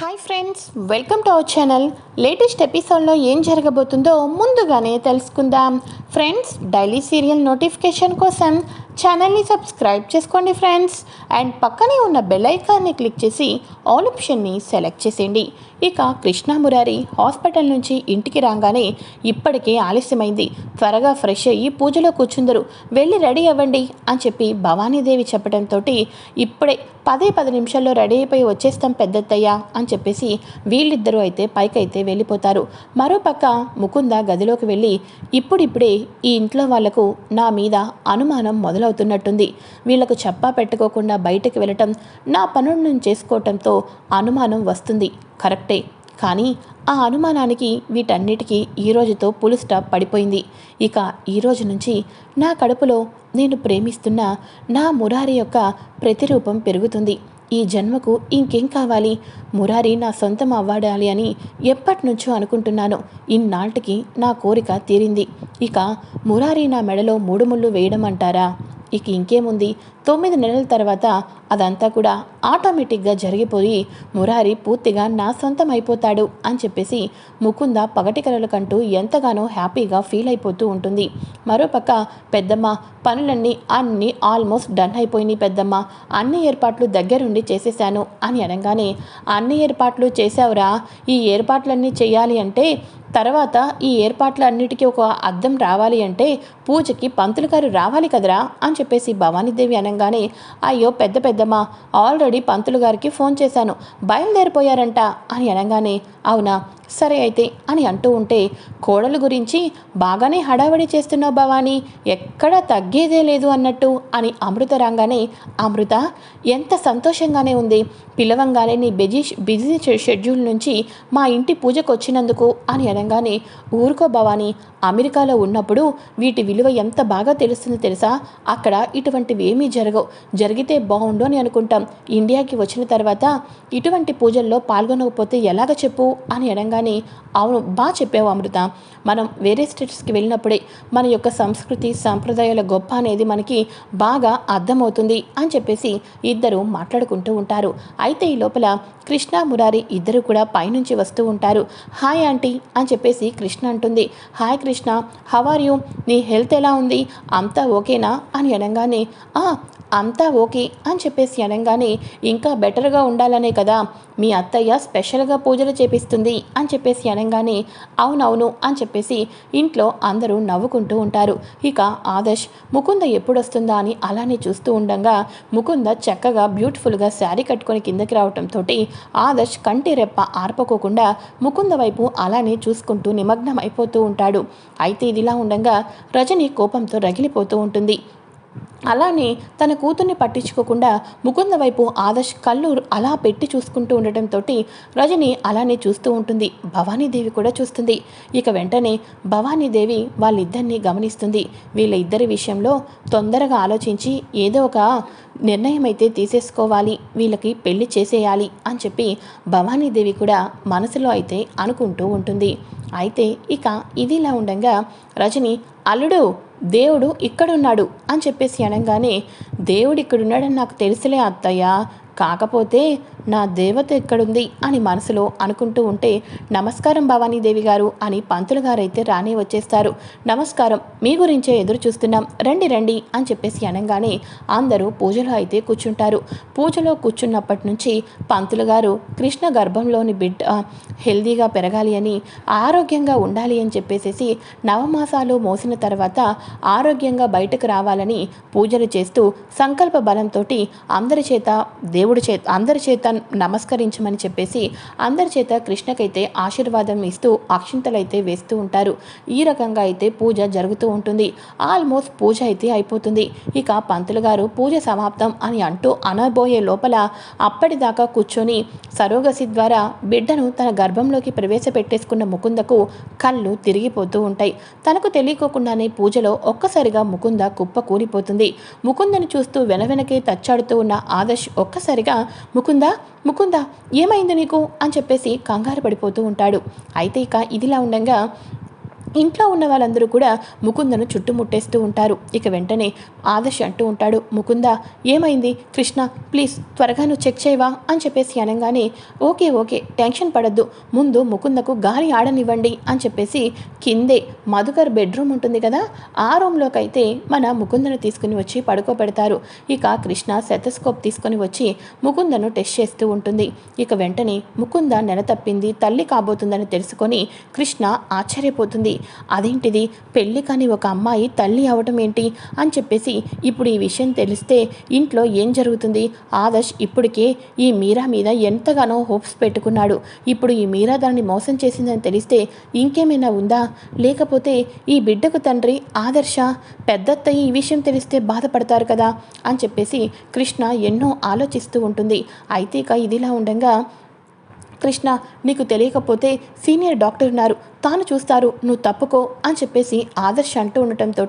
Hi friends welcome to our channel latest ఎపిసోడ్లో ఏం జరగబోతుందో ముందుగానే తెలుసుకుందాం. ఫ్రెండ్స్ డైలీ సీరియల్ నోటిఫికేషన్ కోసం ఛానల్ని సబ్స్క్రైబ్ చేసుకోండి ఫ్రెండ్స్ అండ్ పక్కనే ఉన్న బెల్ ఐకాన్ని క్లిక్ చేసి ఆల్ ఆప్షన్ని సెలెక్ట్ చేసేయండి. ఇక కృష్ణ మురారి హాస్పిటల్ నుంచి ఇంటికి రాగానే ఇప్పటికే ఆలస్యమైంది. త్వరగా ఫ్రెష్ అయ్యి పూజలో కూర్చుందరు. వెళ్ళి రెడీ అవ్వండి అని చెప్పి భవానీదేవి చెప్పడంతో ఇప్పుడే పదే పది నిమిషాల్లో రెడీ అయిపోయి వచ్చేస్తాం పెద్దత్తయ్య అని చెప్పేసి వీళ్ళిద్దరూ అయితే పైకైతే వెళ్ళిపోతారు. మరోపక్క ముకుంద గదిలోకి వెళ్ళి ఇప్పుడిప్పుడే ఈ ఇంట్లో వాళ్ళకు నా మీద అనుమానం మొదలవుతున్నట్టుంది. వీళ్ళకు చెప్పా పెట్టుకోకుండా బయటకు వెళ్ళటం నా పనులను చేసుకోవటంతో అనుమానం వస్తుంది. కరెక్టే. కానీ ఆ అనుమానానికి వీటన్నిటికీ ఈ రోజుతో పులు స్టాప్ పడిపోయింది. ఇక ఈ రోజు నుంచి నా కడుపులో నేను ప్రేమిస్తున్న నా మురారి యొక్క ప్రతిరూపం పెరుగుతుంది. ఈ జన్మకు ఇంకేం కావాలి? మురారి నా సొంతం అవ్వడాలి అని ఎప్పటినుంచో అనుకుంటున్నాను. ఇన్నాటికి నా కోరిక తీరింది. ఇక మురారి నా మెడలో మూడు ముళ్ళు వేయడం అంటారా? ఇక ఇంకేముంది? తొమ్మిది నెలల తర్వాత అదంతా కూడా ఆటోమేటిక్గా జరిగిపోయి మురారి పూర్తిగా నా సొంతం అయిపోతాడు అని చెప్పేసి ముకుంద పగటి కలలు కంటూ ఎంతగానో హ్యాపీగా ఫీల్ అయిపోతూ ఉంటుంది. మరోపక్క పెద్దమ్మ పనులన్నీ అన్నీ ఆల్మోస్ట్ డన్ అయిపోయినాయి పెద్దమ్మ. అన్ని ఏర్పాట్లు దగ్గరుండి చేసేశాను అని అనగానే అన్ని ఏర్పాట్లు చేశావురా? ఈ ఏర్పాట్లన్నీ చేయాలి అంటే తర్వాత ఈ ఏర్పాట్లన్నిటికీ ఒక అర్థం రావాలి అంటే పూజకి పంతులు గారు రావాలి కదరా? అని చెప్పేసి భవానీదేవి అనగానే అయ్యో పెద్ద పెద్ద పెద్దమ్మ. ఆల్రెడీ పంతులు గారికి ఫోన్ చేశాను. బయలుదేరిపోయారంట అని అనగానే అవునా? సరే అయితే అని అంటూ ఉంటే కోడలు గురించి బాగానే హడావడి చేస్తున్నావు భవానీ ఎక్కడా తగ్గేదే లేదు అన్నట్టు అని అమృత రాగానే అమృత ఎంత సంతోషంగానే ఉంది. పిలవంగానే నీ బిజీ బిజీ షెడ్యూల్ నుంచి మా ఇంటి పూజకు వచ్చినందుకు అని అనగానే ఊరుకో భవానీ అమెరికాలో ఉన్నప్పుడు వీటి విలువ ఎంత బాగా తెలుస్తుందో తెలుసా? అక్కడ ఇటువంటివి ఏమీ జరగవు. జరిగితే బాగుండు అని అనుకుంటాం. ఇండియాకి వచ్చిన తర్వాత ఇటువంటి పూజల్లో పాల్గొనకపోతే ఎలాగ చెప్పు? అని అనగానే అవును బాగా చెప్పావు అమృత. మనం వేరే స్టేట్స్కి వెళ్ళినప్పుడే మన యొక్క సంస్కృతి సాంప్రదాయాల గొప్ప అనేది మనకి బాగా అర్థమవుతుంది అని చెప్పేసి ఇద్దరు మాట్లాడుకుంటూ ఉంటారు. అయితే ఈ లోపల కృష్ణ మురారి ఇద్దరు కూడా పైనుంచి వస్తూ ఉంటారు. హాయ్ ఆంటీ అని చెప్పేసి కృష్ణ అంటుంది. Hi Krishna how are you? నీ హెల్త్ ఎలా ఉంది? అంతా ఓకేనా? అని అనగానే "ఆ, అంతా ఓకే అని చెప్పేసి అనగానే ఇంకా బెటర్గా ఉండాలనే కదా మీ అత్తయ్య స్పెషల్గా పూజలు చేపిస్తుంది అని చెప్పేసి అనగానే అవునవును అని చెప్పేసి ఇంట్లో అందరూ నవ్వుకుంటూ ఉంటారు. ఇక ఆదర్శ్ ముకుంద ఎప్పుడొస్తుందా అని అలానే చూస్తూ ఉండగా ముకుంద చక్కగా బ్యూటిఫుల్గా శారీ కట్టుకొని కిందకి రావటంతో ఆదర్శ్ కంటి రెప్ప ఆర్పకోకుండా ముకుంద వైపు అలానే చూసుకుంటూ నిమగ్నం అయిపోతూ ఉంటాడు. అయితే ఇదిలా ఉండగా రజని కోపంతో రగిలిపోతూ ఉంటుంది. అలానే తన కూతుర్ని పట్టించుకోకుండా ముకుంద వైపు ఆదర్శ్ కళ్ళు అలా పెట్టి చూసుకుంటూ ఉండటంతో రజని అలానే చూస్తూ ఉంటుంది. భవానీదేవి కూడా చూస్తుంది. ఇక వెంటనే భవానీదేవి వాళ్ళిద్దరినీ గమనిస్తుంది. వీళ్ళ ఇద్దరి విషయంలో తొందరగా ఆలోచించి ఏదో ఒక నిర్ణయం అయితే తీసేసుకోవాలి. వీళ్ళకి పెళ్ళి చేసేయాలి అని చెప్పి భవానీదేవి కూడా మనసులో అయితే అనుకుంటూ ఉంటుంది. అయితే ఇక ఇదిలా ఉండగా రజని అల్లుడు దేవుడు ఇక్కడున్నాడు అని చెప్పేసి అనగానే దేవుడు ఇక్కడున్నాడని నాకు తెలుసులే అత్తయ్య. కాకపోతే నా దేవత ఎక్కడుంది అని మనసులో అనుకుంటూ ఉంటే నమస్కారం భవానీదేవి గారు అని పంతులు గారైతే రానే వచ్చేస్తారు. నమస్కారం మీ గురించే ఎదురు చూస్తున్నాం రండి రండి అని చెప్పేసి అనగానే అందరూ పూజలో అయితే కూర్చుంటారు. పూజలో కూర్చున్నప్పటి నుంచి పంతులు గారు కృష్ణ గర్భంలోని బిడ్డ హెల్దీగా పెరగాలి అని ఆరోగ్యంగా ఉండాలి అని చెప్పేసేసి నవమాసాలు మోసిన తర్వాత ఆరోగ్యంగా బయటకు రావాలని పూజలు చేస్తూ సంకల్ప బలంతో అందరి చేత దేవుడి చేత అందరి చేత నమస్కరించమని చెప్పేసి అందరి చేత కృష్ణకైతే ఆశీర్వాదం ఇస్తూ అక్షింతలైతే వేస్తూ ఉంటారు. ఈ రకంగా అయితే పూజ జరుగుతూ ఉంటుంది. ఆల్మోస్ట్ పూజ అయితే అయిపోతుంది. ఇక పంతులు గారు పూజ సమాప్తం అని అంటూ అనబోయే లోపల అప్పటిదాకా కూర్చొని సరోగసి ద్వారా బిడ్డను తన గర్భంలోకి ప్రవేశపెట్టేసుకున్న ముకుందకు కళ్ళు తిరిగిపోతూ ఉంటాయి. తనకు తెలియకోకుండానే పూజలో ఒక్కసారిగా ముకుంద కుప్ప కూలిపోతుంది. ముకుందని చూస్తూ వెనవెనకే తచ్చాడుతూ ఉన్న ఆదర్శ్ ఒక్కసారిగా ముకుంద ముకుంద ఏమైంది నీకు? అని చెప్పేసి కంగారు పడిపోతూ ఉంటాడు. అయితే ఇక ఇదిలా ఉండగా ఇంట్లో ఉన్న వాళ్ళందరూ కూడా ముకుందను చుట్టుముట్టేస్తూ ఉంటారు. ఇక వెంటనే ఆదర్శ్ అంటూ ఉంటాడు ముకుంద ఏమైంది? కృష్ణ ప్లీజ్ త్వరగా నువ్వు చెక్ చేయవా? అని చెప్పేసి అనగానే ఓకే ఓకే టెన్షన్ పడద్దు. ముందు ముకుందకు గాలి ఆడనివ్వండి అని చెప్పేసి కిందే మధుకర్ బెడ్రూమ్ ఉంటుంది కదా ఆ రూమ్లోకి అయితే మన ముకుందను తీసుకుని వచ్చి పడుకోబెడతారు. ఇక కృష్ణ సెతస్కోప్ తీసుకొని వచ్చి ముకుందను టెస్ట్ చేస్తూ ఉంటుంది. ఇక వెంటనే ముకుంద నెల తప్పింది తల్లి కాబోతుందని తెలుసుకొని కృష్ణ ఆశ్చర్యపోతుంది. అదేంటిది? పెళ్ళి కాని ఒక అమ్మాయి తల్లి అవటం ఏంటి? అని చెప్పేసి ఇప్పుడు ఈ విషయం తెలిస్తే ఇంట్లో ఏం జరుగుతుంది? ఆదర్శ్ ఇప్పటికే ఈ మీరా మీద ఎంతగానో హోప్స్ పెట్టుకున్నాడు. ఇప్పుడు ఈ మీరా దాన్ని మోసం చేసిందని తెలిస్తే ఇంకేమైనా ఉందా? లేకపోతే ఈ బిడ్డకు తండ్రి ఆదర్శ? పెద్దత్తయ్య ఈ విషయం తెలిస్తే బాధపడతారు కదా? అని చెప్పేసి కృష్ణ ఎన్నో ఆలోచిస్తూ ఉంటుంది. అయితే ఇక ఇదిలా ఉండగా కృష్ణ నీకు తెలియకపోతే సీనియర్ డాక్టర్ ఉన్నారు. తాను చూస్తారు నువ్వు తప్పుకో అని చెప్పేసి ఆదర్శ అంటూ ఉండటంతో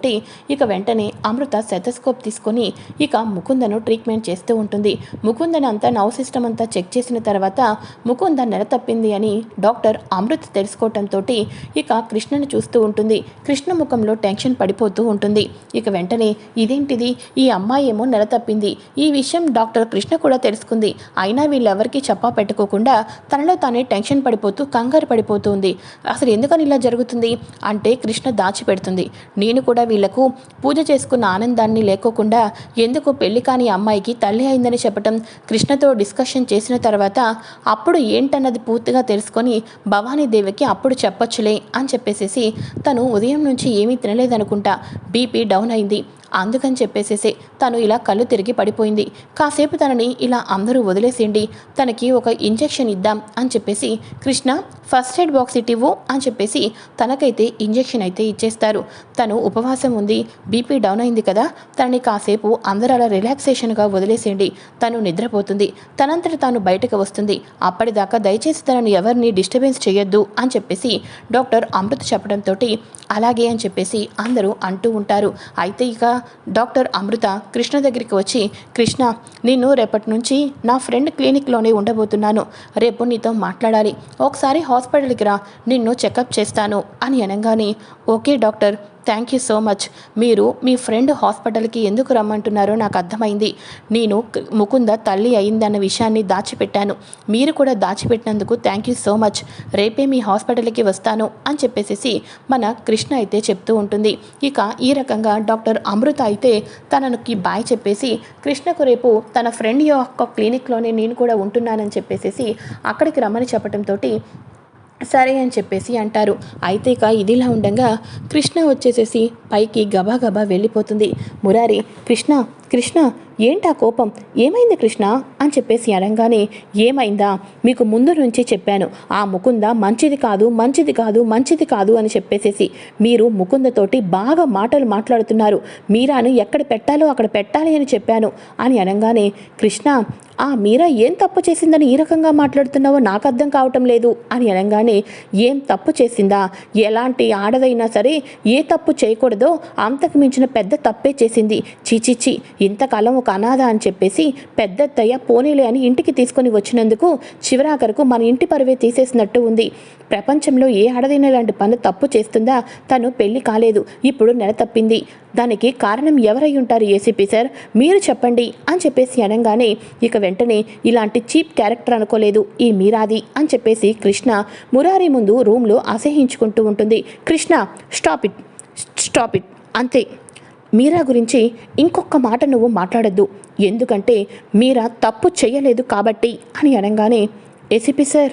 ఇక వెంటనే అమృత సెతస్కోప్ తీసుకొని ఇక ముకుందను ట్రీట్మెంట్ చేస్తూ ఉంటుంది. ముకుందని అంతా నవ్ సిస్టమ్ అంతా చెక్ చేసిన తర్వాత ముకుంద నెల తప్పింది అని డాక్టర్ అమృత తెలుసుకోవటంతో ఇక కృష్ణను చూస్తూ ఉంటుంది. కృష్ణ ముఖంలో టెన్షన్ పడిపోతూ ఉంటుంది. ఇక వెంటనే ఇదేంటిది? ఈ అమ్మాయి ఏమో నెల తప్పింది. ఈ విషయం డాక్టర్ కృష్ణ కూడా తెలుసుకుంది. అయినా వీళ్ళెవరికీ చెప్పా పెట్టుకోకుండా తనలో తానే టెన్షన్ పడిపోతూ కంగారు పడిపోతుంది అసలు ఎందుకని ఇలా జరుగుతుంది? అంటే కృష్ణ దాచిపెడుతుంది. నేను కూడా వీళ్ళకు పూజ చేసుకున్న ఆనందాన్ని లేకోకుండా ఎందుకు పెళ్ళి కాని అమ్మాయికి తల్లి అయిందని చెప్పటం కృష్ణతో డిస్కషన్ చేసిన తర్వాత అప్పుడు ఏంటన్నది పూర్తిగా తెలుసుకొని భవానీదేవికి అప్పుడు చెప్పొచ్చులే అని చెప్పేసేసి తను ఉదయం నుంచి ఏమీ తినలేదనుకుంటా. బీపీ డౌన్ అయింది. అందుకని చెప్పేసేసి తను ఇలా కళ్ళు తిరిగి పడిపోయింది. కాసేపు తనని ఇలా అందరూ వదిలేసేయండి. తనకి ఒక ఇంజెక్షన్ ఇద్దాం అని చెప్పేసి కృష్ణ ఫస్ట్ ఎయిడ్ బాక్స్ ఇటివ్వు అని చెప్పేసి తనకైతే ఇంజెక్షన్ అయితే ఇచ్చేస్తారు. తను ఉపవాసం ఉంది బీపీ డౌన్ అయింది కదా తనని కాసేపు అందరూ అలా రిలాక్సేషన్గా వదిలేసేయండి. తను నిద్రపోతుంది. తనంతట తాను బయటకు వస్తుంది. అప్పటిదాకా దయచేసి తనను ఎవరిని డిస్టర్బెన్స్ చేయొద్దు అని చెప్పేసి డాక్టర్ అమృత్ చెప్పడంతో అలాగే అని చెప్పేసి అందరూ అంటూ ఉంటారు. అయితే ఇక డాక్టర్ అమృత కృష్ణ దగ్గరికి వచ్చి కృష్ణ నేను రేపటి నుంచి నా ఫ్రెండ్ క్లినిక్లోనే ఉండబోతున్నాను. రేపు నీతో మాట్లాడాలి. ఒకసారి హాస్పిటల్కి రా. నిన్ను చెకప్ చేస్తాను. అని అనగానే okay doctor. Thank you so much మీరు మీ ఫ్రెండ్ హాస్పిటల్కి ఎందుకు రమ్మంటున్నారో నాకు అర్థమైంది. నేను ముకుంద తల్లి అయిందన్న విషయాన్ని దాచిపెట్టాను. మీరు కూడా దాచిపెట్టినందుకు థ్యాంక్ యూ సో మచ్ రేపే మీ హాస్పిటల్కి వస్తాను అని చెప్పేసి మన కృష్ణ అయితే చెప్తూ ఉంటుంది. ఇక ఈ రకంగా డాక్టర్ అమృత అయితే తనకి బాయ్ చెప్పేసి కృష్ణకు రేపు తన ఫ్రెండ్ యొక్క క్లినిక్లోనే నేను కూడా ఉంటున్నానని చెప్పేసి అక్కడికి రమ్మని చెప్పడంతో సరే అని చెప్పేసి అంటారు. అయితే ఇక ఇదిలా ఉండగా కృష్ణ వచ్చేసేసి పైకి గబా గబా వెళ్ళిపోతుంది. మురారి కృష్ణ కృష్ణ ఏంటా కోపం? ఏమైంది కృష్ణ? అని చెప్పేసి అనగానే ఏమైందా? మీకు ముందు నుంచి చెప్పాను. ఆ ముకుంద మంచిది కాదు మంచిది కాదు మంచిది కాదు అని చెప్పేసేసి మీరు ముకుందతోటి బాగా మాటలు మాట్లాడుతున్నారు. మీరాను ఎక్కడ పెట్టాలో అక్కడ పెట్టాలి అని చెప్పాను అని అనగానే కృష్ణ ఆ మీరా ఏం తప్పు చేసిందని ఈ రకంగా మాట్లాడుతున్నావో నాకు అర్థం కావటం లేదు అని అనగానే ఏం తప్పు చేసిందా? ఎలాంటి ఆడదైనా సరే ఏ తప్పు చేయకూడదో అంతకు మించిన పెద్ద తప్పే చేసింది. చీచిచి ఇంతకాలం ఒక అనాథ అని చెప్పేసి పెద్దత్తయ్య పోనీలే అని ఇంటికి తీసుకొని వచ్చినందుకు చివరాఖరకు మన ఇంటి పరువే తీసేసినట్టు ఉంది. ప్రపంచంలో ఏ అడదైన లాంటి పనులు తప్పు చేస్తుందా? తను పెళ్ళి కాలేదు. ఇప్పుడు నెల తప్పింది. దానికి కారణం ఎవరై ఉంటారు ఏసీపీ సార్? మీరు చెప్పండి అని చెప్పేసి అనగానే ఇక వెంటనే ఇలాంటి చీప్ క్యారెక్టర్ అనుకోలేదు. ఈ మీరాది అని చెప్పేసి కృష్ణ మురారి ముందు రూమ్లో అసహించుకుంటూ ఉంటుంది. Krishna stop it. Stop it. అంతే. మీరా గురించి ఇంకొక మాట నువ్వు మాట్లాడద్దు. ఎందుకంటే మీరా తప్పు చేయలేదు కాబట్టి అని అనగానే ఏసీపీ సార్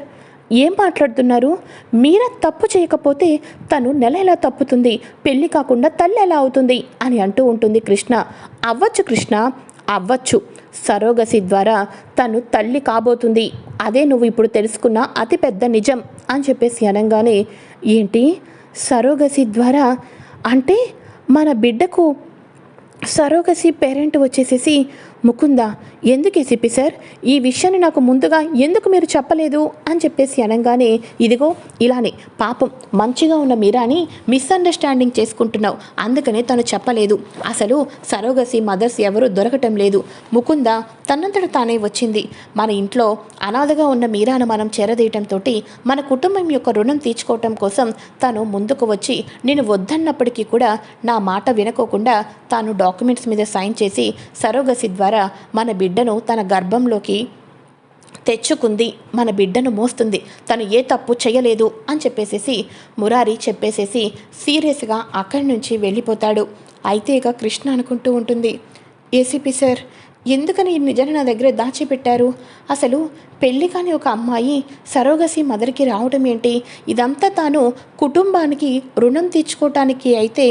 ఏం మాట్లాడుతున్నారు? మీరా తప్పు చేయకపోతే తను నెల ఎలా తప్పుతుంది? పెళ్ళి కాకుండా తల్లి ఎలా అవుతుంది? అని అంటూ ఉంటుంది కృష్ణ. అవ్వచ్చు కృష్ణ అవ్వచ్చు. సరోగసి ద్వారా తను తల్లి కాబోతుంది. అదే నువ్వు ఇప్పుడు తెలుసుకున్న అతిపెద్ద నిజం అని చెప్పేసి అనగానే ఏంటి? సరోగసి ద్వారా అంటే మన బిడ్డకు సరోగసి పేరెంట్ వచ్చేసేసి ముకుంద ఎందుకు ఏసీపీ సార్? ఈ విషయాన్ని నాకు ముందుగా ఎందుకు మీరు చెప్పలేదు? అని చెప్పేసి అనగానే ఇదిగో ఇలానే. పాపం మంచిగా ఉన్న మీరాని మిస్అండర్స్టాండింగ్ చేసుకుంటున్నావు. అందుకనే తను చెప్పలేదు. అసలు సరోగసి మదర్స్ ఎవరు దొరకటం లేదు. ముకుంద తనంతట తానే వచ్చింది. మన ఇంట్లో అనాథగా ఉన్న మీరాను మనం చేరదీయటంతో మన కుటుంబం యొక్క రుణం తీర్చుకోవటం కోసం తను ముందుకు వచ్చి నేను వద్దన్నప్పటికీ కూడా నా మాట వినకోకుండా తాను డాక్యుమెంట్స్ మీద సైన్ చేసి సరోగసి ద్వారా ద్వారా మన బిడ్డను తన గర్భంలోకి తెచ్చుకుంది. మన బిడ్డను మోస్తుంది. తను ఏ తప్పు చేయలేదు అని చెప్పేసేసి మురారి చెప్పేసేసి సీరియస్గా అక్కడి నుంచి వెళ్ళిపోతాడు. అయితే ఇక కృష్ణ అనుకుంటూ ఉంటుంది ఏసీపీ సార్ ఎందుకని ఈ నిజాన్ని నా దగ్గర దాచిపెట్టారు? అసలు పెళ్ళి కాని ఒక అమ్మాయి సరోగసి మదర్కి రావడం ఏంటి? ఇదంతా తాను కుటుంబానికి రుణం తీర్చుకోవటానికి అయితే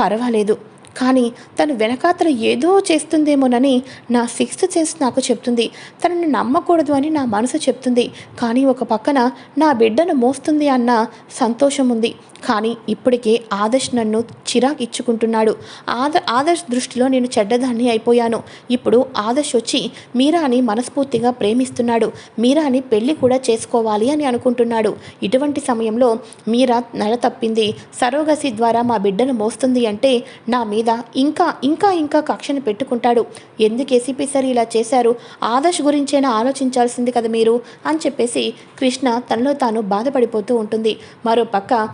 పర్వాలేదు. కానీ తను వెనకాతల ఏదో చేస్తుందేమోనని నా సిక్స్త్ సెన్స్ నాకు చెప్తుంది. తనని నమ్మకూడదు అని నా మనసు చెప్తుంది. కానీ ఒక పక్కన నా బిడ్డను మోస్తుంది అన్న సంతోషం ఉంది కానీ ఇప్పటికే ఆదర్శ్ నన్ను చిరాకు ఇచ్చుకుంటున్నాడు ఆద ఆదర్శ్ దృష్టిలో నేను చెడ్డదాన్ని అయిపోయాను. ఇప్పుడు ఆదర్శ్ వచ్చి మీరాని మనస్ఫూర్తిగా ప్రేమిస్తున్నాడు. మీరాని పెళ్ళి కూడా చేసుకోవాలి అని అనుకుంటున్నాడు. ఇటువంటి సమయంలో మీరా నడ తప్పింది. సరోగసి ద్వారా మా బిడ్డను మోస్తుంది అంటే నా మీద ఇంకా ఇంకా ఇంకా కక్షను పెట్టుకుంటాడు. ఎందుకు ఏసీపీ సార్ ఇలా చేశారు? ఆదర్శ్ గురించైనా ఆలోచించాల్సింది కదా మీరు? అని చెప్పేసి కృష్ణ తనలో తాను బాధపడిపోతూ ఉంటుంది. మరో పక్క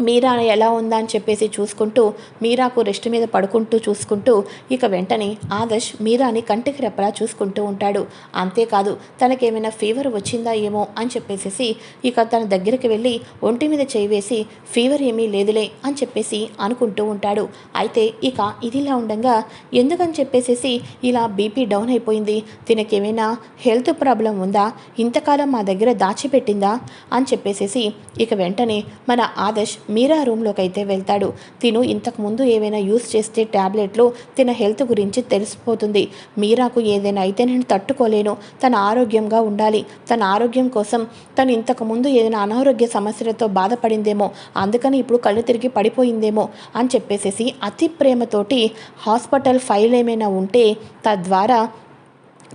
మీరా ఎలా ఉందా అని చెప్పేసి చూసుకుంటూ మీరాకు రెస్ట్ మీద పడుకుంటూ చూసుకుంటూ ఇక వెంటనే ఆదర్శ్ మీరాని కంటికి రెప్పలా చూసుకుంటూ ఉంటాడు. అంతేకాదు తనకేమైనా ఫీవర్ వచ్చిందా ఏమో అని చెప్పేసి ఇక తన దగ్గరికి వెళ్ళి ఒంటి మీద చేయి వేసి ఫీవర్ ఏమీ లేదులే అని చెప్పేసి అనుకుంటూ ఉంటాడు. అయితే ఇక ఇదిలా ఉండగా ఎందుకని చెప్పేసేసి ఇలా బీపీ డౌన్ అయిపోయింది? తినకేమైనా హెల్త్ ప్రాబ్లం ఉందా? ఇంతకాలం మా దగ్గర దాచిపెట్టిందా? అని చెప్పేసేసి ఇక వెంటనే మన ఆదర్శ్ మీరా రూమ్లోకి అయితే వెళ్తాడు. తిను ఇంతకుముందు ఏవైనా యూస్ చేస్తే ట్యాబ్లెట్లు తిన హెల్త్ గురించి తెలిసిపోతుంది. మీరాకు ఏదైనా అయితే నేను తట్టుకోలేను. తన ఆరోగ్యంగా ఉండాలి. తన ఆరోగ్యం కోసం తను ఇంతకుముందు ఏదైనా అనారోగ్య సమస్యలతో బాధపడిందేమో. అందుకని ఇప్పుడు కళ్ళు తిరిగి పడిపోయిందేమో అని చెప్పేసేసి అతి ప్రేమతోటి హాస్పిటల్ ఫైల్ ఏమైనా ఉంటే తద్వారా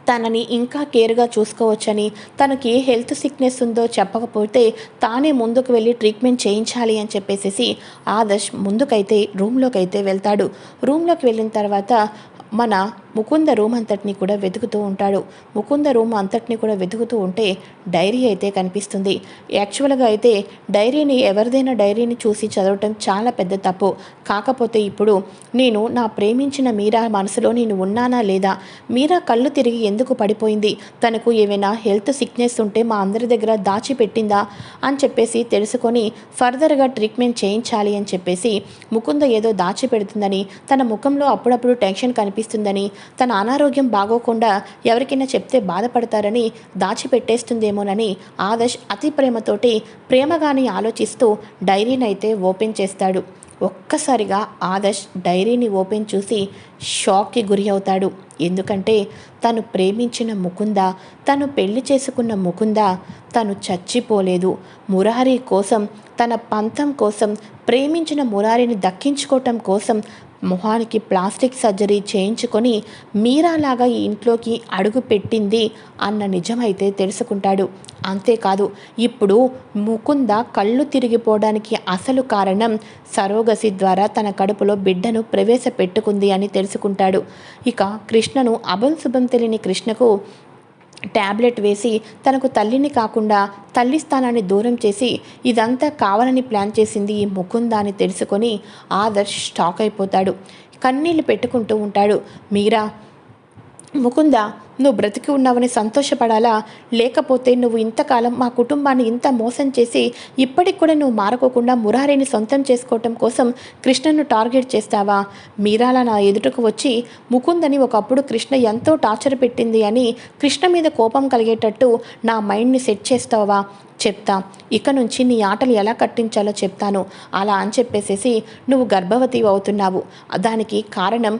తనని ఇంకా కేర్గా చూసుకోవచ్చని తనకి ఏ హెల్త్ సిక్నెస్ ఉందో చెప్పకపోతే తానే ముందుకు వెళ్ళి ట్రీట్మెంట్ చేయించాలి అని చెప్పేసి ఆదర్శ్ ముందుకైతే రూమ్లోకి అయితే వెళ్తాడు. రూమ్లోకి వెళ్ళిన తర్వాత మన ముకుంద రూమ్ అంతటిని కూడా వెతుకుతూ ఉంటాడు. ముకుంద రూమ్ అంతటిని కూడా వెతుకుతూ ఉంటే డైరీ అయితే కనిపిస్తుంది. యాక్చువల్గా అయితే డైరీని ఎవరిదైనా డైరీని చూసి చదవటం చాలా పెద్ద తప్పు. కాకపోతే ఇప్పుడు నేను నా ప్రేమించిన మీరా మనసులో నేను ఉన్నానా లేదా? మీరా కళ్ళు తిరిగి ఎందుకు పడిపోయింది? తనకు ఏమైనా హెల్త్ సిక్నెస్ ఉంటే మా అందరి దగ్గర దాచిపెట్టిందా? అని చెప్పేసి తెలుసుకొని ఫర్దర్గా ట్రీట్మెంట్ చేయించాలి అని చెప్పేసి ముకుంద ఏదో దాచిపెడుతుందని తన ముఖంలో అప్పుడప్పుడు టెన్షన్ కనిపిస్తుందని తన అనారోగ్యం బాగోకుండా ఎవరికైనా చెప్తే బాధపడతారని దాచిపెట్టేస్తుందేమోనని ఆదర్శ్ అతి ప్రేమతోటి ప్రేమగాని ఆలోచిస్తూ డైరీని అయితే ఓపెన్ చేస్తాడు. ఒక్కసారిగా ఆదర్శ్ డైరీని ఓపెన్ చూసి షాక్కి గురి అవుతాడు. ఎందుకంటే తను ప్రేమించిన ముకుంద తను పెళ్ళి చేసుకున్న ముకుంద తను చచ్చిపోలేదు. మురారి కోసం తన పంతం కోసం ప్రేమించిన మురారిని దక్కించుకోవటం కోసం మొహానికి ప్లాస్టిక్ సర్జరీ చేయించుకొని మీరాలాగా ఈ ఇంట్లోకి అడుగు పెట్టింది అన్న నిజమైతే తెలుసుకుంటాడు. అంతేకాదు ఇప్పుడు ముకుంద కళ్ళు తిరిగిపోవడానికి అసలు కారణం సరోగసి ద్వారా తన కడుపులో బిడ్డను ప్రవేశపెట్టుకుంది అని తెలుసుకుంటాడు. ఇక కృష్ణను అభం శుభం తెలియని కృష్ణకు ట్యాబ్లెట్ వేసి తనకు తల్లిని కాకుండా తల్లి స్థానాన్ని దూరం చేసి ఇదంతా కావాలని ప్లాన్ చేసింది ఈ అని తెలుసుకొని ఆదర్శ్ స్టాక్ అయిపోతాడు. కన్నీళ్ళు పెట్టుకుంటూ ఉంటాడు. మీరా ముకుంద నువ్వు బ్రతికి ఉన్నావని సంతోషపడాలా? లేకపోతే నువ్వు ఇంతకాలం మా కుటుంబాన్ని ఇంత మోసం చేసి ఇప్పటికి కూడా నువ్వు మారకోకుండా మురారిని సొంతం చేసుకోవటం కోసం కృష్ణను టార్గెట్ చేస్తావా? మీరాల నా ఎదుటకు వచ్చి ముకుందని ఒకప్పుడు కృష్ణ ఎంతో టార్చర్ పెట్టింది అని కృష్ణ మీద కోపం కలిగేటట్టు నా మైండ్ని సెట్ చేస్తావా? చెప్తా. ఇక నుంచి నీ ఆటలు ఎలా కట్టించాలో చెప్తాను. అలా అని చెప్పేసేసి నువ్వు గర్భవతి అవుతున్నావు. దానికి కారణం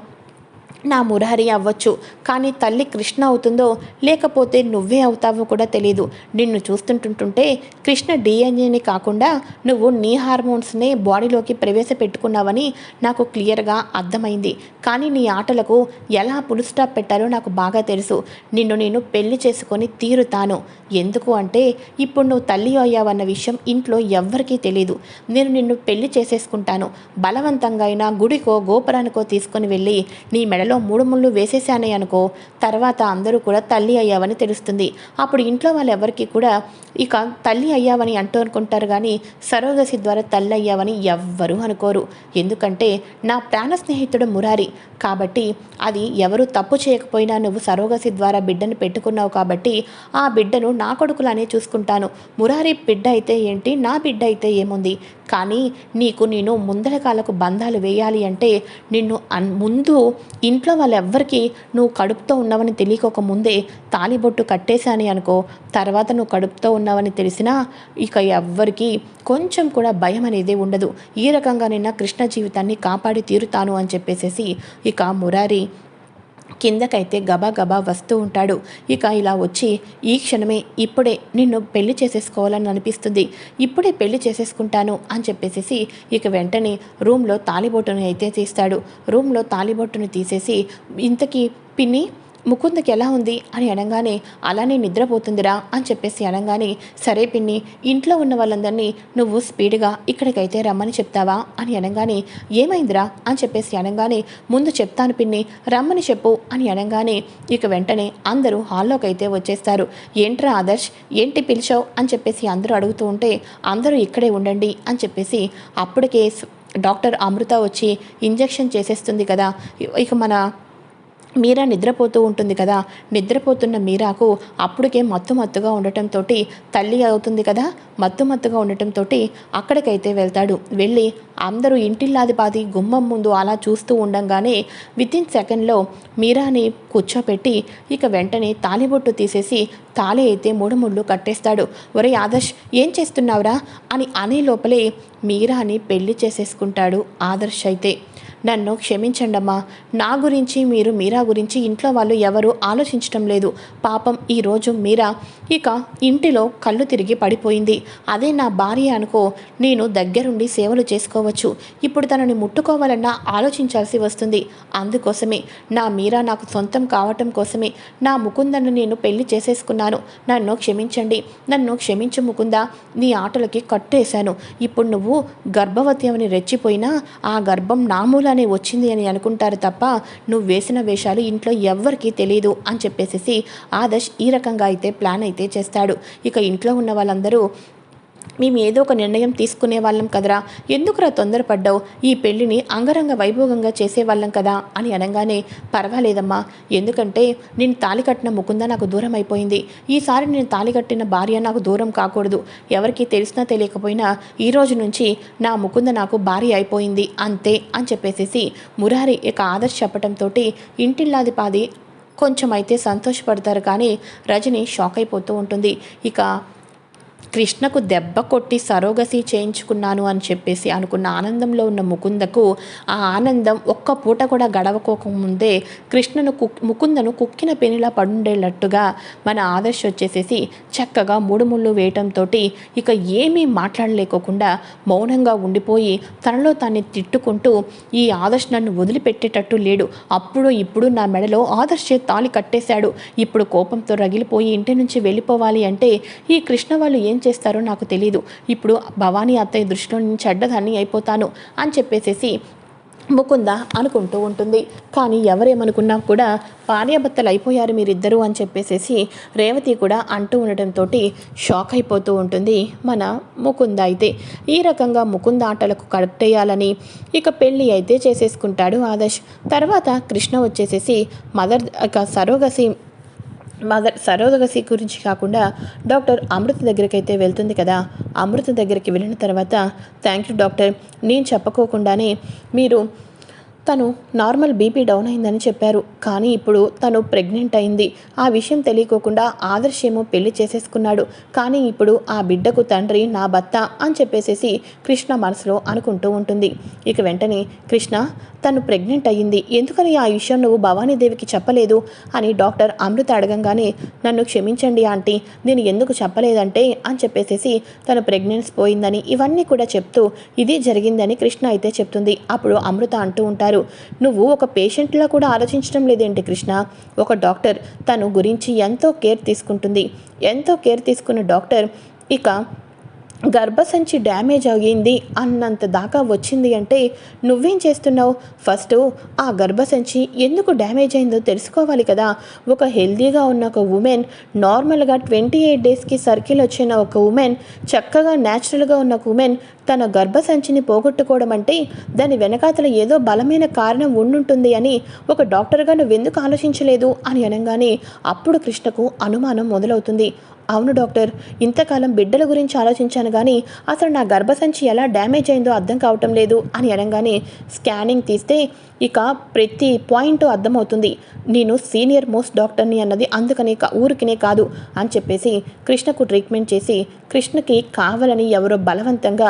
నా మురారి అవ్వచ్చు. కానీ తల్లి కృష్ణ అవుతుందో లేకపోతే నువ్వే అవుతావో కూడా తెలియదు నిన్ను చూస్తుంటుంటుంటే కృష్ణ డిఎన్ఏని కాకుండా నువ్వు నీ హార్మోన్స్నే బాడీలోకి ప్రవేశపెట్టుకున్నావని నాకు క్లియర్గా అర్థమైంది. కానీ నీ ఆటలకు ఎలా పులు స్టాప్ పెట్టాలో నాకు బాగా తెలుసు. నిన్ను నేను పెళ్ళి చేసుకొని తీరుతాను. ఎందుకు అంటే ఇప్పుడు నువ్వు తల్లి అయ్యావన్న విషయం ఇంట్లో ఎవ్వరికీ తెలియదు నేను నిన్ను పెళ్ళి చేసేసుకుంటాను. బలవంతంగా అయినా గుడికో గోపురానికో తీసుకొని వెళ్ళి నీ మెడలో మెడలో మూడు ముళ్ళు వేసేసానే అనుకో తర్వాత అందరూ కూడా తల్లి అయ్యావని తెలుస్తుంది. అప్పుడు ఇంట్లో వాళ్ళు ఎవరికి కూడా ఇక తల్లి అయ్యావని అంటూ అనుకుంటారు కానీ సరోగసి ద్వారా తల్లి అయ్యావని ఎవ్వరూ అనుకోరు. ఎందుకంటే నా ప్రాణ స్నేహితుడు మురారి. కాబట్టి అది ఎవరు తప్పు చేయకపోయినా నువ్వు సరోగసి ద్వారా బిడ్డను పెట్టుకున్నావు కాబట్టి ఆ బిడ్డను నా కొడుకులానే చూసుకుంటాను. మురారి బిడ్డ అయితే ఏంటి? నా బిడ్డ అయితే ఏముంది? కానీ నీకు నేను ముందర కాలకు బంధాలు వేయాలి అంటే నిన్ను అన్ ముందు ఇంట్లో వాళ్ళెవ్వరికి నువ్వు కడుపుతో ఉన్నావని తెలియక ముందే తాలిబొట్టు కట్టేశాని అనుకో తర్వాత నువ్వు కడుపుతో ఉన్నావని తెలిసినా ఇక ఎవ్వరికి కొంచెం కూడా భయం అనేది ఉండదు. ఈ రకంగా నిన్న కృష్ణ జీవితాన్ని కాపాడి తీరుతాను అని చెప్పేసేసి ఇక మురారి కిందకైతే గబా గబా వస్తూ ఉంటాడు. ఇక ఇలా వచ్చి ఈ క్షణమే ఇప్పుడే నిన్ను పెళ్ళి చేసేసుకోవాలని అనిపిస్తుంది. ఇప్పుడే పెళ్ళి చేసేసుకుంటాను అని చెప్పేసి ఇక వెంటనే రూమ్లో తాలిబొట్టును అయితే తీస్తాడు. రూమ్లో తాలిబొట్టును తీసేసి ఇంతకీ పిన్ని ముకుందకి ఎలా ఉంది అని అనగానే అలానే నిద్రపోతుందిరా అని చెప్పేసి అనగానే సరే పిన్ని ఇంట్లో ఉన్న వాళ్ళందరినీ నువ్వు స్పీడ్గా ఇక్కడికైతే రమ్మని చెప్తావా? అని అనగానే ఏమైందిరా? అని చెప్పేసి అనగానే ముందు చెప్తాను పిన్ని రమ్మని చెప్పు అని అనగానే ఇక వెంటనే అందరూ హాల్లోకి అయితే వచ్చేస్తారు. ఏంట్రా ఆదర్శ్ ఏంటి పిలిచావు? అని చెప్పేసి అందరూ అడుగుతూ ఉంటే అందరూ ఇక్కడే ఉండండి అని చెప్పేసి అప్పటికే డాక్టర్ అమృత వచ్చి ఇంజెక్షన్ చేసేస్తుంది కదా ఇక మన మీరా నిద్రపోతూ ఉంటుంది కదా. నిద్రపోతున్న మీరాకు అప్పటికే మత్తు మత్తుగా ఉండటంతో తల్లి అవుతుంది కదా. మత్తు మత్తుగా ఉండటంతో అక్కడికైతే వెళ్తాడు. వెళ్ళి అందరూ ఇంటిల్లాదిపాది గుమ్మం ముందు అలా చూస్తూ ఉండంగానే వితిన్ సెకండ్లో మీరాని కూర్చోపెట్టి ఇక వెంటనే తాలిబొట్టు తీసేసి తాళి అయితే మూడు ముళ్ళు కట్టేస్తాడు. ఒరే ఆదర్శ్ ఏం చేస్తున్నావురా? అని అనే లోపలే మీరాని పెళ్ళి చేసేసుకుంటాడు ఆదర్శ్ అయితే. నన్ను క్షమించండమ్మా. నా గురించి మీరు మీరా గురించి ఇంట్లో వాళ్ళు ఎవరు ఆలోచించడం లేదు. పాపం ఈరోజు మీరా ఇక ఇంటిలో కళ్ళు తిరిగి పడిపోయింది. అదే నా భార్య అనుకో నేను దగ్గరుండి సేవలు చేసుకోవచ్చు. ఇప్పుడు తనని ముట్టుకోవాలన్నా ఆలోచించాల్సి వస్తుంది. అందుకోసమే నా మీరా నాకు సొంతం కావటం కోసమే నా ముకుందను నేను పెళ్ళి చేసేసుకున్నాను. నన్ను క్షమించండి. నన్ను క్షమించు ముకుందా నీ ఆటలకి కట్టేశాను. ఇప్పుడు నువ్వు గర్భవతి అని రెచ్చిపోయినా ఆ గర్భం నామూలానే వచ్చింది అని అనుకుంటారు తప్ప నువ్వు వేసిన వేషాలు ఇంట్లో ఎవ్వరికీ తెలియదు అని చెప్పేసి ఆదర్శ్ ఈ రకంగా అయితే ప్లాన్ అయితే చేస్తాడు. ఇక ఇంట్లో ఉన్న వాళ్ళందరూ మేము ఏదో ఒక నిర్ణయం తీసుకునే వాళ్ళం కదరా. ఎందుకురా తొందరపడ్డావు? ఈ పెళ్ళిని అంగరంగ వైభోగంగా చేసేవాళ్ళం కదా అని అనగానే పర్వాలేదమ్మా. ఎందుకంటే నేను తాలి కట్టిన ముకుంద నాకు దూరం అయిపోయింది. ఈసారి నేను తాలి కట్టిన భార్య నాకు దూరం కాకూడదు. ఎవరికి తెలిసినా తెలియకపోయినా ఈ రోజు నుంచి నా ముకుంద నాకు భార్య అయిపోయింది. అంతే అని చెప్పేసేసి మురారి ఇక ఆదర్శ చెప్పడంతో ఇంటిల్లాది పాది కొంచెం అయితే సంతోషపడతారు కానీ రజని షాక్ అయిపోతూ ఉంటుంది. ఇక కృష్ణకు దెబ్బ కొట్టి సరోగసి చేయించుకున్నాను అని చెప్పేసి అనుకున్న ఆనందంలో ఉన్న ముకుందకు ఆ ఆనందం ఒక్క పూట కూడా గడవకోకముందే కృష్ణను కుక్ ముకుందను కుక్కిన పెనిలా పడుండేటట్టుగా మన ఆదర్శ వచ్చేసేసి చక్కగా మూడు ముళ్ళు వేయటంతో ఇక ఏమీ మాట్లాడలేకోకుండా మౌనంగా ఉండిపోయి తనలో తాన్ని తిట్టుకుంటూ ఈ ఆదర్శ్ నన్ను వదిలిపెట్టేటట్టు లేడు. అప్పుడు ఇప్పుడు నా మెడలో ఆదర్శే తాలి కట్టేశాడు. ఇప్పుడు కోపంతో రగిలిపోయి ఇంటి నుంచి వెళ్ళిపోవాలి అంటే ఈ కృష్ణ వాళ్ళు ఏం చేస్తారో నాకు తెలియదు ఇప్పుడు భవానీ అత్తయ్య దృష్టిలో నేను చెడ్డదాన్ని అయిపోతాను అని చెప్పేసేసి ముకుంద అనుకుంటూ ఉంటుంది. కానీ ఎవరేమనుకున్నా కూడా భార్యాభర్తలు అయిపోయారు మీరిద్దరూ అని చెప్పేసేసి రేవతి కూడా అంటూ ఉండటంతో షాక్ అయిపోతూ ఉంటుంది మన ముకుంద అయితే. ఈ రకంగా ముకుంద ఆటలకు కట్టేయాలని ఇక పెళ్ళి అయితే చేసేసుకుంటాడు ఆదర్శ్. తర్వాత కృష్ణ వచ్చేసేసి మదర్ ఇక సరోగసి మదర్ సరోదగసి గురించి కాకుండా డాక్టర్ అమృత దగ్గరికి అయితే వెళ్తుంది కదా. అమృత దగ్గరికి వెళ్ళిన తర్వాత థ్యాంక్ యూ డాక్టర్. నేను చెప్పుకోకుండానే మీరు తను నార్మల్ బీపీ డౌన్ అయిందని చెప్పారు. కానీ ఇప్పుడు తను ప్రెగ్నెంట్ అయింది. ఆ విషయం తెలియకోకుండా ఆదర్శ్ ఏమో పెళ్ళి చేసేసుకున్నాడు. కానీ ఇప్పుడు ఆ బిడ్డకు తండ్రి నా భర్త అని చెప్పేసేసి కృష్ణ మనసులో అనుకుంటూ ఉంటుంది. ఇక వెంటనే కృష్ణ తను ప్రెగ్నెంట్ అయ్యింది. ఎందుకని ఆ విషయం నువ్వు భవానీదేవికి చెప్పలేదు? అని డాక్టర్ అమృత అడగంగానే నన్ను క్షమించండి ఆంటీ నేను ఎందుకు చెప్పలేదంటే అని చెప్పేసేసి తను ప్రెగ్నెన్స్ పోయిందని ఇవన్నీ కూడా చెప్తూ ఇది జరిగిందని కృష్ణ అయితే చెప్తుంది. అప్పుడు అమృత అంటూ ఉంటారు. నువ్వు ఒక పేషెంట్లా కూడా ఆలోచించడం లేదేంటి కృష్ణ? ఒక డాక్టర్ తను గురించి ఎంతో కేర్ తీసుకుంటుంది. ఎంతో కేర్ తీసుకున్న డాక్టర్ ఇక గర్భసంచి డ్యామేజ్ అయ్యింది. అన్నంత దాకా వచ్చింది అంటే నువ్వేం చేస్తున్నావు? ఫస్ట్ ఆ గర్భసంచి ఎందుకు డ్యామేజ్ అయిందో తెలుసుకోవాలి కదా. ఒక హెల్దీగా ఉన్న ఒక ఉమెన్ నార్మల్గా ట్వంటీ ఎయిట్ డేస్కి సర్కిల్ వచ్చిన ఒక ఉమెన్ చక్కగా న్యాచురల్గా ఉన్న ఒక ఉమెన్ తన గర్భసంచిని పోగొట్టుకోవడం అంటే దాని వెనకాతల ఏదో బలమైన కారణం ఉండుంటుంది అని ఒక డాక్టర్గా నువ్వెందుకు ఆలోచించలేదు అని అనగానే అప్పుడు కృష్ణకు అనుమానం మొదలవుతుంది. అవును డాక్టర్ ఇంతకాలం బిడ్డల గురించి ఆలోచించాను కానీ అసలు నా గర్భసంచి ఎలా డ్యామేజ్ అయిందో అర్థం కావటం లేదు అని అనగానే స్కానింగ్ తీస్తే ఇక ప్రతి పాయింట్ అర్థమవుతుంది. నేను సీనియర్ మోస్ట్ డాక్టర్ని అన్నది అందుకనే ఊరికినే కాదు అని చెప్పేసి కృష్ణకు ట్రీట్మెంట్ చేసి కృష్ణకి కావాలని ఎవరో బలవంతంగా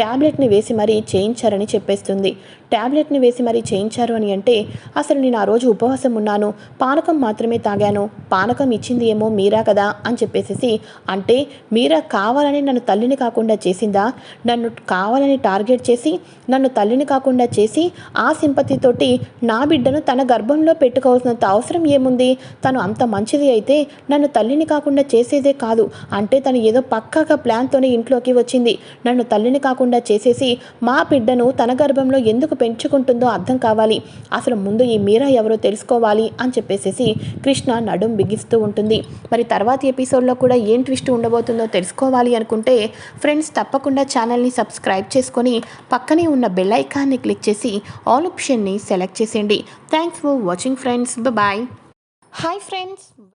ట్యాబ్లెట్ని వేసి మరీ చేయించారని చెప్పేస్తుంది. ట్యాబ్లెట్ని వేసి మరీ చేయించారు అని అంటే అసలు నేను ఆ రోజు ఉపవాసం ఉన్నాను. పానకం మాత్రమే తాగాను. పానకం ఇచ్చింది ఏమో మీరా కదా? అని చెప్పేసి అంటే మీరా కావాలని నన్ను తల్లిని కాకుండా చేసిందా? నన్ను కావాలని టార్గెట్ చేసి నన్ను తల్లిని కాకుండా చేసి ఆ సింపతితోటి నా బిడ్డను తన గర్భంలో పెట్టుకోవాల్సినంత అవసరం ఏముంది? తను అంత మంచిది అయితే నన్ను తల్లిని కాకుండా చేసేదే కాదు. అంటే తను ఏదో పక్కాగా ప్లాన్తోనే ఇంట్లోకి వచ్చింది. నన్ను తల్లిని కాకుండా చేసేసి మా బిడ్డను తన గర్భంలో ఎందుకు పెంచుకుంటుందో అర్థం కావాలి. అసలు ముందు ఈ మీరా ఎవరో తెలుసుకోవాలి అని చెప్పేసేసి కృష్ణ నడుం బిగిస్తూ ఉంటుంది. మరి తర్వాతి ఎపిసోడ్లో కూడా ఏం ట్విస్ట్ ఉండబోతుందో తెలుసుకోవాలి అనుకుంటే ఫ్రెండ్స్ తప్పకుండా ఛానల్ని సబ్స్క్రైబ్ చేసుకొని పక్కనే ఉన్న బెల్ ఐకాన్ని క్లిక్ చేసి ఆల్ ఆప్షన్ని సెలెక్ట్ చేసేయండి. Thanks for watching friends. Bye hi friends.